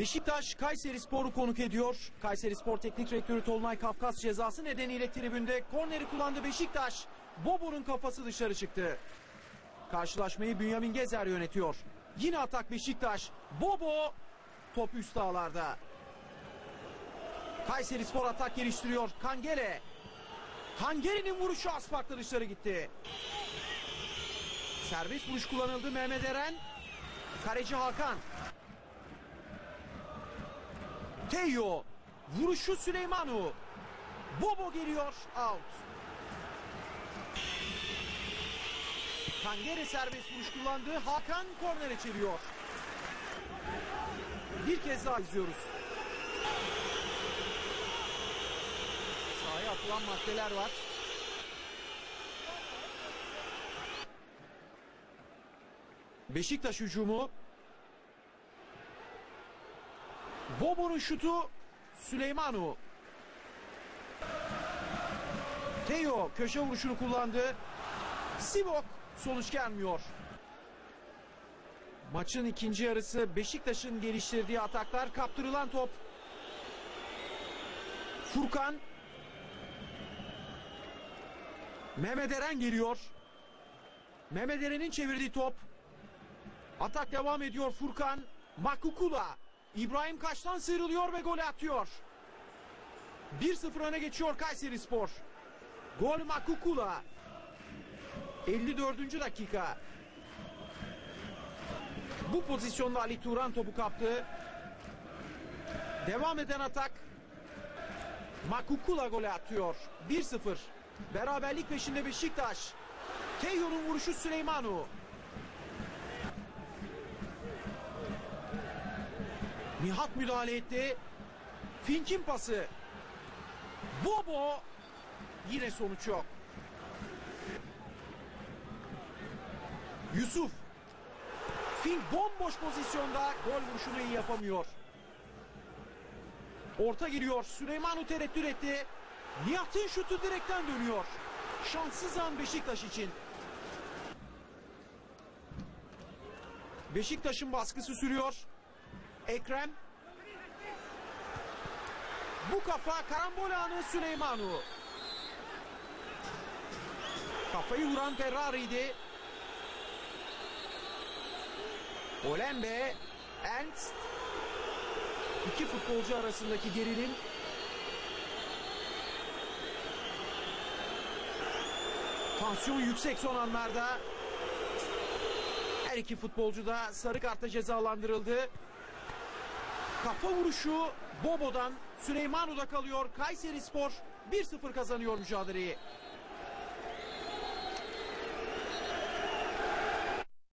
Beşiktaş Kayseri Spor'u konuk ediyor. Kayseri Spor Teknik Direktörü Tolunay Kafkas cezası nedeniyle tribünde korneri kullandı Beşiktaş. Bobo'nun kafası dışarı çıktı. Karşılaşmayı Bünyamin Gezer yönetiyor. Yine atak Beşiktaş. Bobo top üst ağlarda. Kayseri Spor atak geliştiriyor. Kangere. Kangere'nin vuruşu farklı dışarı gitti. Serbest vuruş kullanıldı Mehmet Eren. Kaleci Hakan. Teyo. Vuruşu Süleymanu. Bobo geliyor. Out. Kangere serbest vuruş kullandı. Hakan kornere çeviriyor. Bir kez daha izliyoruz. Sahaya atılan maddeler var. Beşiktaş hücumu. Bobo'nun şutu Süleymanu. Teo köşe vuruşunu kullandı. Sivok sonuç gelmiyor. Maçın ikinci yarısı Beşiktaş'ın geliştirdiği ataklar kaptırılan top. Furkan. Mehmet Eren geliyor. Mehmet Eren'in çevirdiği top. Atak devam ediyor Furkan. Makukula. İbrahim Kaç'tan sıyrılıyor ve golü atıyor. 1-0 öne geçiyor Kayseri Spor. Gol Makukula. 54. dakika. Bu pozisyonda Ali Turan topu kaptı. Devam eden atak. Makukula golü atıyor. 1-0. Beraberlik peşinde Beşiktaş. Teyo'nun vuruşu Süleymanu. Nihat müdahale etti. Fink'in pası. Bobo. Yine sonuç yok. Yusuf. Fink bomboş pozisyonda gol vuruşunu iyi yapamıyor. Orta giriyor. Süleymanu tereddüt etti. Nihat'ın şutu direkten dönüyor. Şanssız an Beşiktaş için. Beşiktaş'ın baskısı sürüyor. Ekrem. Bu kafa karambol anı Süleymanu. Kafayı vuran Ferrari'ydi. Olembe, Ernst. İki futbolcu arasındaki gerilim. Tansiyon yüksek son anlarda. Her iki futbolcu da sarı kartla cezalandırıldı. Kafa vuruşu Bobo'dan Süleymano'da kalıyor. Kayseri Spor 1-0 kazanıyor mücadeleyi.